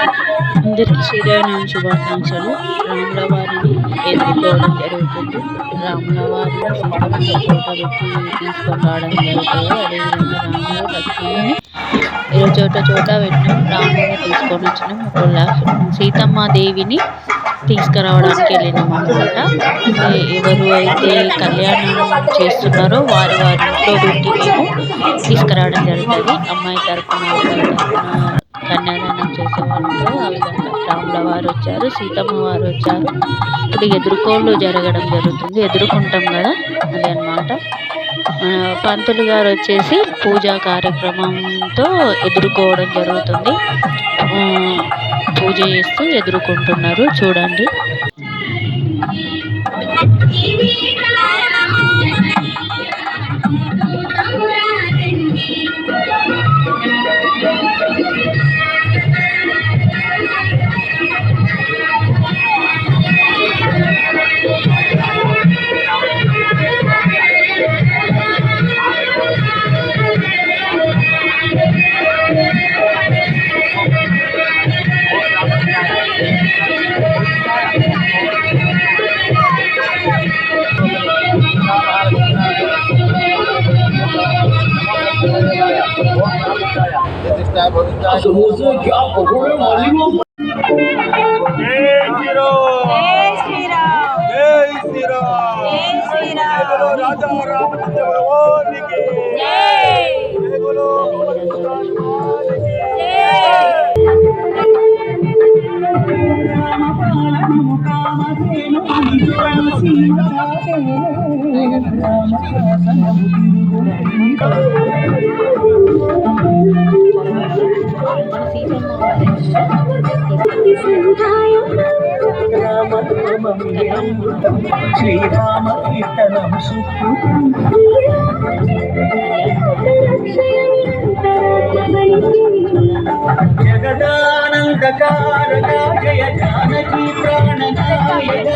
అందరికీ శ్రీరాయణ శుభాకాంక్షలు. రాముల వారిని ఎదుర్కోవడం జరుగుతుంది. రాముల వారిని చోట పెట్టి తీసుకొని రావడం జరుగుతుంది. అదేవిధంగా రాముడు లక్ష్మణుని ఇరు చోట చోట పెట్టినాం. రాముని తీసుకొని వచ్చినాం. ఇప్పుడు సీతమ్మ దేవిని తీసుకురావడానికి వెళ్ళినాం అనమాట ఎవరు అయితే కళ్యాణం చేస్తున్నారో వారి వారి ఇంట్లో పెట్టి మేము తీసుకురావడం జరుగుతుంది. అమ్మాయి తరఫున కన్యాదానం చేసేవాళ్ళు ఆ విధంగా రాముల వారు వచ్చారు సీతమ్మ వారు వచ్చారు. ఇప్పుడు ఎదుర్కోళ్ళు జరగడం జరుగుతుంది ఎదుర్కొంటాం కదా అదే అనమాట పంతులు గారు వచ్చేసి పూజా కార్యక్రమంతో ఎదుర్కోవడం జరుగుతుంది. పూజ చేస్తూ ఎదుర్కొంటున్నారు. చూడండి. जय श्रीराम जय बोलो राजा रामचंद्र भगवान की जय जय बोलो भगवान శ్రీరామ కీర్తనం జగదానందకారక జయ జానకీ ప్రాణనాయక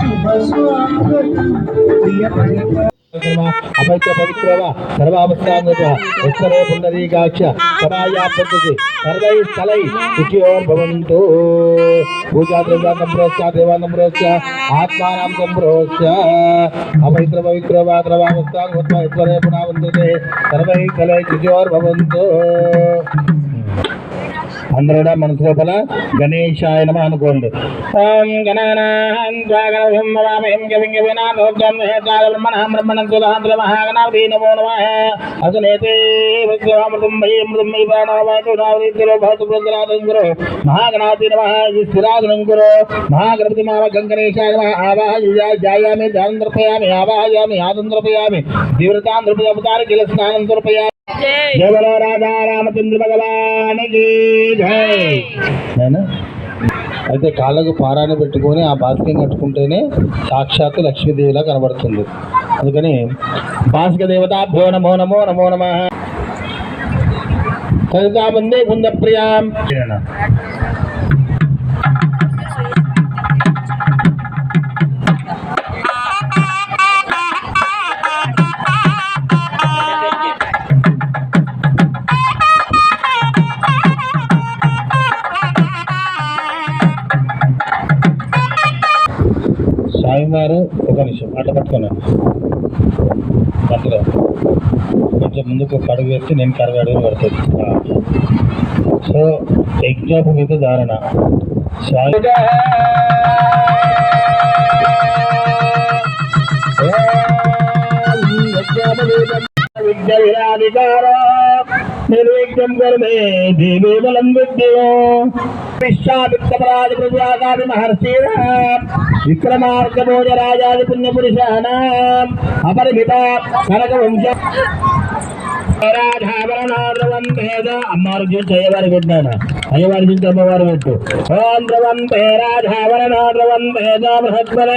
శుభ స్వాగతం ప్రియ పరిప అపైత్య పవిత్రవ సర్వావస్థాంగత ఉత్తరే పుండరీకాక్ష సమాయా పద్ధతి సర్వై స్థలై శుచియోర్భవంతు పూజా ద్రవ్యాన్నం ప్రోత్స దేవాన్నం ప్రోత్స ఆత్మానం సంప్రోత్స. అపవిత్ర పవిత్రవ సర్వావస్థాంగత ఉత్తరే పునావంతుతే సర్వై స్థలై శుచియోర్భవంతు అందరూ కూడా మనసు లోపల గణేశాయ నమ అనుకోండి. ఓం గణానాం త్వాగణం భవామహం మహాగణపతి మామ గంగణేశాయ నమః. ఆవాహయ ధ్యానం ఆవాహయామి ఆదం ద్రపయామి తీవ్రతాం కిల స్నానం ద్రపయామి జయ బలో రాధా రామచంద్ర భగవానికి అయితే కాళ్ళకు పారాన్ని పెట్టుకొని ఆ బాస్కెం కట్టుకుంటేనే సాక్షాత్తు లక్ష్మీదేవిలా కనబడుతుంది. అందుకని బాస్క దేవతాభ్యో నమో నమో నమో నమ. సరితా వందే ప్రియాం స్వామివారు ఒక నిమిషం అట్లా పట్టుకున్నాను మధ్యలో కొంచెం ముందుకు ఒక అడుగు వేస్తే నేను కరగ అడుగు పడుతుంది. సో యజ్ఞోప మీద ధారణ స్వామి విద్య విరాధికార నిర్విఘ్నం కరుమే దేవీ బలం విద్యో విశ్వామిత్రపరాది ప్రజాగాది మహర్షిర విక్రమార్కభోజ రాజాది పుణ్యపురుషాణం అపరిమిత కనక వంశ రాధావరణాద్రవం భేద అమ్మవారు చూసి అయ్యవారి పెట్టాను అయ్యవారి చూసి అమ్మవారు పెట్టు ఓం ద్రవం భే రాధావరణాద్రవం భేద బృహత్మన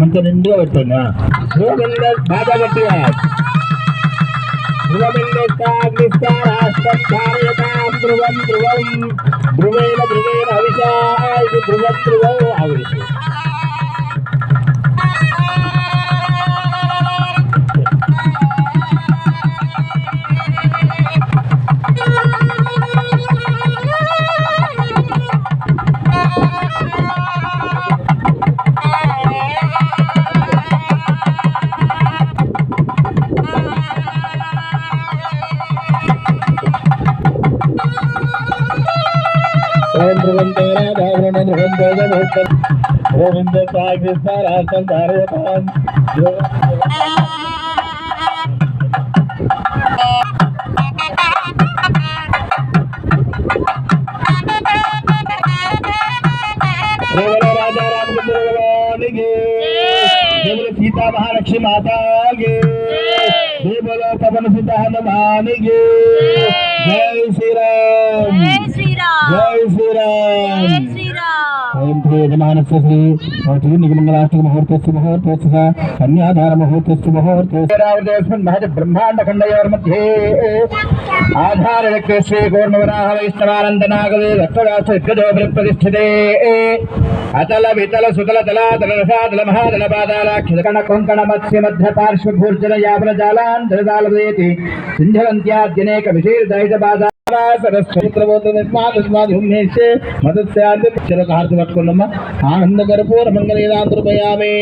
మంచి నిండుగా పెట్టాను గోవింద బాగా గట్టిగా ध्रुवमिन्नेकाग्निस्ताराष्टन्धारयताम् ध्रुवम् ध्रुवम् ध्रुवेण ध्रुवेण हविषा इति ध्रुवध्रुवौ हविषु सीता महालक्ष्मी माता गे बोलो पवन सीता हनुमान गे जय श्री राम శ్రీ ఓం శ్రీ శ్రీ భవతి నిగమంగళాష్టక ముహూర్తస్య ముహూర్తస్య కన్యాధార ముహూర్తస్య ముహూర్తస్య. రావదేస్మిన్ మహతి బ్రహ్మాండ ఖండయోర్ మధ్యే. ఆధార వ్యక్తి శ్రీ గౌర్ణవరాహ వైష్ణవానంద నాగవే రక్తదాస ప్రతిష్ఠితే. అతల వితల సుతల తలాతల రసాతల మహాదల పాదాలాఖ్యత కణ కొంకణ మత్స్య మధ్య పార్శ్వ భూర్జన యాపన జాలాన్ దళదాలవేతి సింధవంత్యాద్యనేక విశేష బాధ హారతి పట్టుకున్నమ్మా ఆనంద కర్పూర మంగళేదాంతృపయామే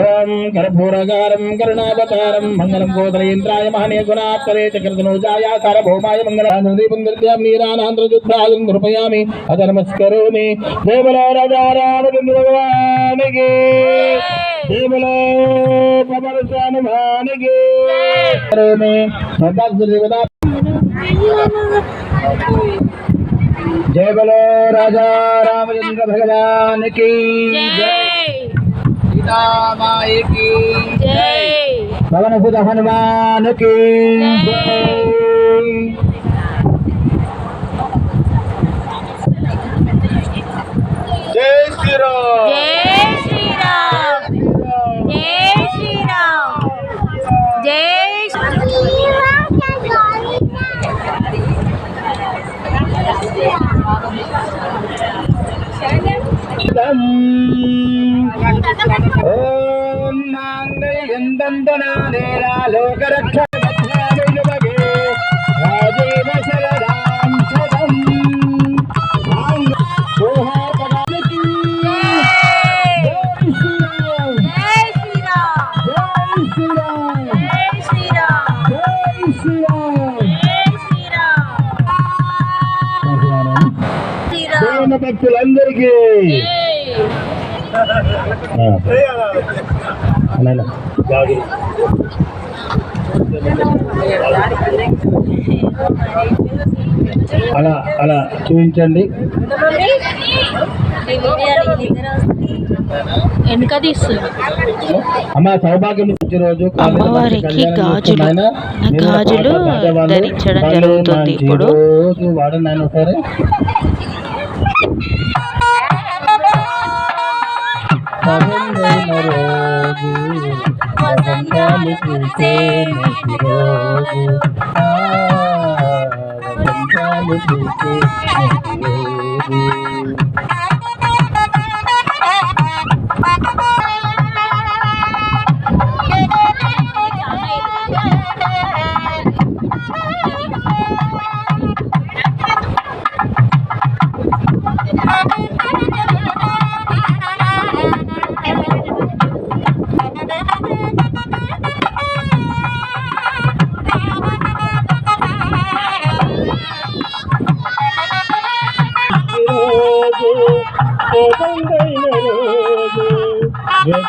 ఓం కర్పూరగారం కరుణావతారం మంగళం గోదరేంద్రాయ మహనే గుణాత్కరే చక్రధనోజాయ సారభౌమాయ మంగళానం దీపం దర్శయామి నీరానాంధ్రయుద్ధాయం కృపయామి అధర్మస్కరోమి. దేవల రాజా రామచంద్ర భగవానికి దేవల కరోమి. జయ బలో రాజా రామచంద్ర భగవానికి సీతామాయికి పవన బుధ హనుమానికి జై. శ్రీరామ్. ఓం మాంగళ్యందందనానేరా లోకరక్షణమధ్యామినుమగే భక్తులందరికీ. అలా అలా చూపించండి అమ్మవారికి గాజులు గాజులు ధరించడం జరుగుతుంది ఇప్పుడు. రోజు వాడండి ఆయన సరే పగలైన రోజు వసంతాలు పూసే నేటి రోజు. ఆ, వసంతాలు పూసే నేటి రోజు రోజు.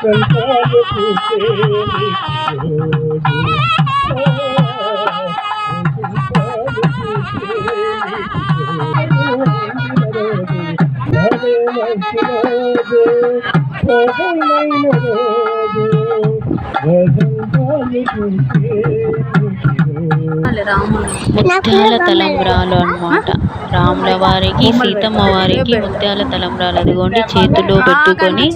వసంతాలు పూసే ముత్యాల తలంబ్రాలు అన్నమాట రాముల వారికి సీతమ్మ వారికి ముత్యాల తలంబ్రాలు అదిగోండి చేతిలో పెట్టుకొని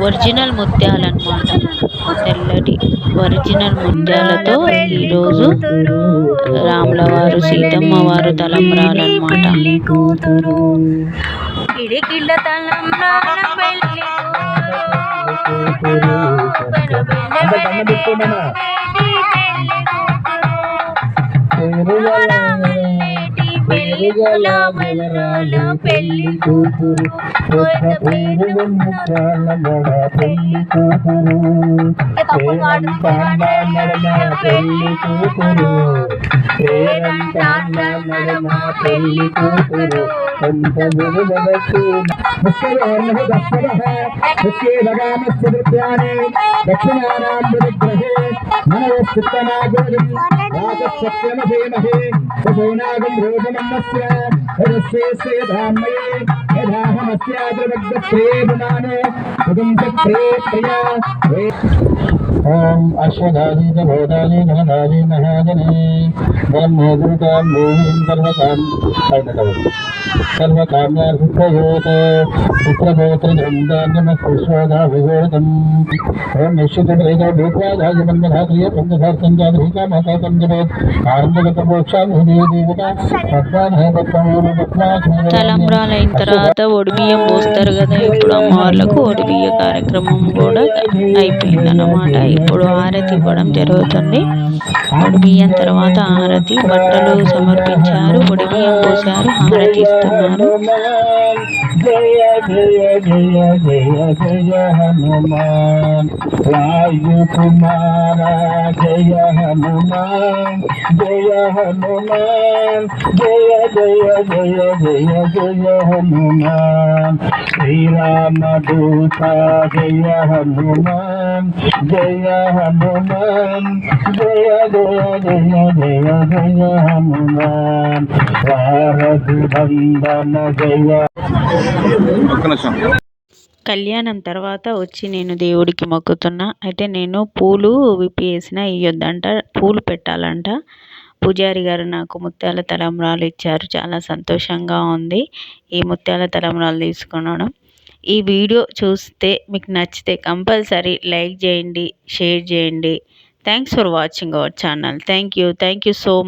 ఒరిజినల్ ముత్యాలు అన్నమాట తెల్లటి ఒరిజినల్ ముత్యాలతో ఈరోజు రాముల వారు సీతమ్మ వారు తలంబ్రాలు అన్నమాట కిడికిళ్ళ తలంబ్రాల పెళ్ళి కూతురు. వివరాల పెళ్ళి కూతురు. కొత్త పేరు వెన్నుచాల మొడ పెళ్ళి కూతురు పెళ్ళి కూతురు. పేరంటాండ నడమ పెళ్ళి కూతురు. दक्षिणानाग्रहे मनोस्थितनागोरिमहे सगुणागं रोगमन्नस्य हरस्ये सेधामये यदाहमस्याग्रवग्रप्रेमाने भगं प्रे प्रिया ప్రియా ఓం అశ్వదాని బోధాని ఘనదాని మహాజనే బ్రహ్మోదృతాం భూమిం సర్వకాం సర్వకామ్యార్థయోత పుత్రపౌత్ర ధృందాన్యమస్వదా విగోతం ఓం నిశ్చితేక భూత్వాదాజమన్మధాత్రియ పంచధార్థం జాతీకా మాతా పంచభూత్ ఆనందగత మోక్షాన్ని దేవత తలంబ్రాలైన తర్వాత ఒడిబియ్యం పోస్తారు కదా ఇప్పుడు అమ్మవార్లకు ఒడిబియ్య కార్యక్రమం కూడా అయిపోయిందన్నమాట ఇప్పుడు హారతి ఇవ్వడం జరుగుతుంది. ఒడిబియ్యం తర్వాత హారతి బట్టలు సమర్పించారు ఒడిబియ్యం పోసారు హారతి ఇస్తున్నారు. జయ జయ జయ జయ జయ హనుమాన్ వాయు కుమార జయ హనుమాన్ జయ హనుమాన్ జయ జయ జయ జయ జయ హనుమాన్ శ్రీరామదూత జయ హనుమాన్ జయ హనుమాన్ జయ జయ జయ జయ జయ హనుమాన్ వారధి బంధన జయ కళ్యాణం తర్వాత వచ్చి నేను దేవుడికి మొక్కుతున్నా. అయితే నేను పూలు విప్పేసిన ఇయ్యొద్దంట పూలు పెట్టాలంట. పూజారి గారు నాకు ముత్యాల తలంబ్రాలు ఇచ్చారు. చాలా సంతోషంగా ఉంది ఈ ముత్యాల తలంబ్రాలు తీసుకునడం. ఈ వీడియో చూస్తే మీకు నచ్చితే కంపల్సరీ లైక్ చేయండి షేర్ చేయండి. Thanks for watching our channel thank you thank you so much